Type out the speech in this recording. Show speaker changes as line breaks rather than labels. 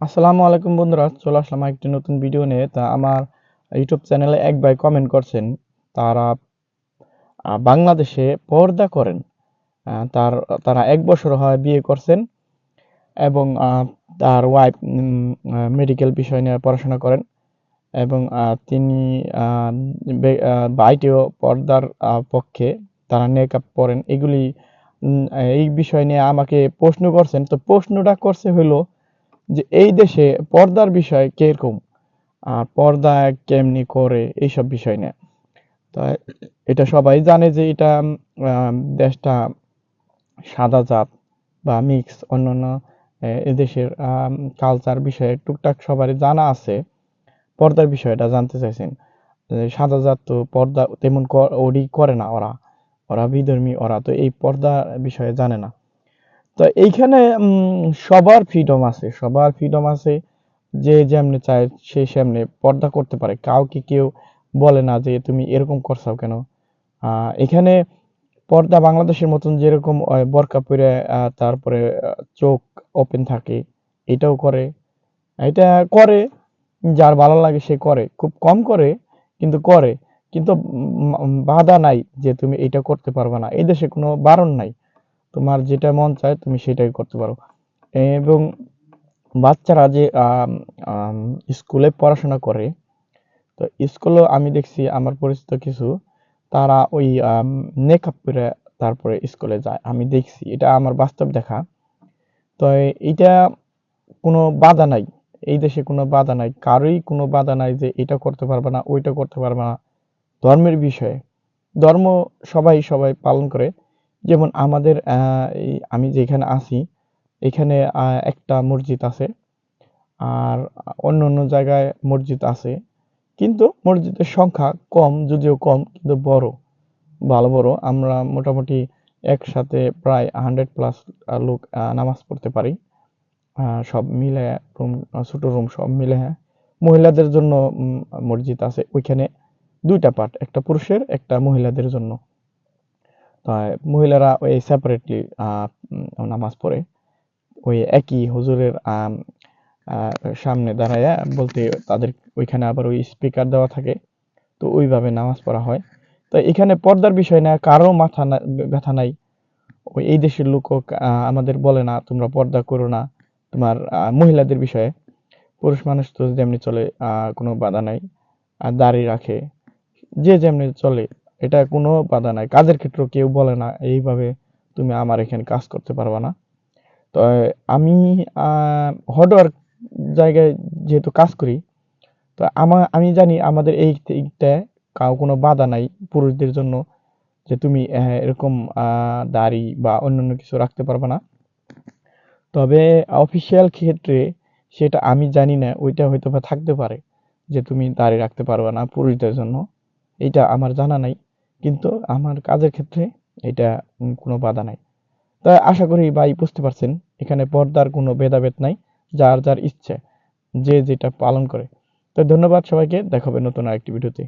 আসসালামু আলাইকুম বন্ধুরা, চলে আসলাম একটি নতুন ভিডিও নিয়ে। তা আমার ইউটিউব চ্যানেলে এক ভাই কমেন্ট করছেন, তারা বাংলাদেশে পর্দা করেন। তার, তারা এক বছর হয় বিয়ে করছেন এবং তার ওয়াইফ মেডিকেল বিষয় নিয়ে পড়াশোনা করেন এবং তিনি ভাইটিও পর্দার পক্ষে তারা নেকআপ পরেন। এগুলি এই বিষয় নিয়ে আমাকে প্রশ্ন করছেন। তো প্রশ্নটা করছে হলো যে এই দেশে পর্দার বিষয় কীরকম? আর পর্দা কেমনি করে এইসব বিষয় নিয়ে? তো এটা সবাই জানে যে এটা দেশটা সাদা জাত বা মিক্স অন্যান্য এদেশের কালচার বিষয়ে টুকটাক সবারই জানা আছে। পর্দার বিষয়টা জানতে চাইছেন। সাদা জাত তো পর্দা তেমন ওরই করে না ওরা। ওরা বিধর্মী ওরা, তো এই পর্দা বিষয়ে জানে না। তো এইখানে সবার ফ্রিডম আছে, সবার ফ্রিডম আছে যে যেমনে চায় সে সেমনে পর্দা করতে পারে। কাউকে কেউ বলে না যে তুমি এরকম করছাও কেন। এখানে পর্দা বাংলাদেশের মতন যেরকম বোরকা পরে তারপরে চোখ ওপেন থাকে, এটাও করে। এটা করে, যার ভালো লাগে সে করে। খুব কম করে, কিন্তু করে। কিন্তু বাধা নাই যে তুমি এটা করতে পারবে না। এই দেশে কোনো বারণ নাই। তোমার যেটা মন চায় তুমি সেটাই করতে পারো। এবং বাচ্চারা যে স্কুলে পড়াশোনা করে, তো স্কুলেও আমি দেখছি আমার পরিচিত কিছু, তারা ওই মেকআপ করে তারপরে স্কুলে যায়। আমি দেখছি, এটা আমার বাস্তব দেখা। তো এটা কোনো বাধা নাই। এই দেশে কোনো বাধা নাই। কারোই কোনো বাধা নাই যে এটা করতে পারবে না, ওইটা করতে পারবে না। ধর্মের বিষয়ে। ধর্ম সবাই সবাই পালন করে। যেমন আমাদের এই আমি যেখানে আছি, এখানে একটা মসজিদ আছে আর অন্য অন্য জায়গায় মসজিদ আছে। কিন্তু মসজিদের সংখ্যা কম, যদিও কম, কিন্তু বড়, ভালো বড়। আমরা মোটামুটি একসাথে প্রায় হান্ড্রেড প্লাস লোক নামাজ পড়তে পারি। সব মিলে রুম ছোট রুম সব মিলে হ্যাঁ। মহিলাদের জন্য মসজিদ আছে ওইখানে দুইটা পার্ট একটা পুরুষের, একটা মহিলাদের জন্য। মহিলারা ওই সেপারেটলি নামাজ পড়ে। ওই একই হুজুরের সামনে দাঁড়ায় বলতে তাদের ওইখানে আবার ওই স্পিকার দেওয়া থাকে। তো ওইভাবে নামাজ পড়া হয়। তো এখানে পর্দার বিষয় না কারও মাথা ব্যথা নাই। ওই এই দেশের আহ, আমাদের বলে না তোমরা পর্দা করো না তোমার মহিলাদের বিষয়ে। পুরুষ মানুষ তো যেমনি চলে কোনো বাধা নাই। আর দাড়ি রাখে। যে যেমনি চলে এটা কোনো বাধা নাই। কাজের ক্ষেত্রেও কেউ বলে না, এইভাবে তুমি আমার এখানে কাজ করতে পারবা না। তো, আমি হার্ডওয়ার্ক জায়গায় যেহেতু কাজ করি, তো আমার আমি জানি আমাদের এই দিকটা কাউ কোনো বাধা নাই পুরুষদের জন্য যে তুমি এরকম দাড়ি বা অন্যান্য কিছু রাখতে পারবে না। তবে অফিসিয়াল ক্ষেত্রে সেটা আমি জানি না, ওইটা হয়তো বা থাকতে পারে যে তুমি দাড়ি রাখতে পারবে না পুরুষদের জন্য। এটা আমার জানা নাই। কিন্তু আমার কাজের ক্ষেত্রে এটা কোনো বাধা নাই। তাই আশা করি ভাই বুঝতে পারছেন, এখানে পর্দার কোনো ভেদাভেদ নাই, যার যার ইচ্ছে, যে যেটা পালন করে। তো ধন্যবাদ সবাইকে দেখাবে নতুন আরেকটি ভিডিওতে।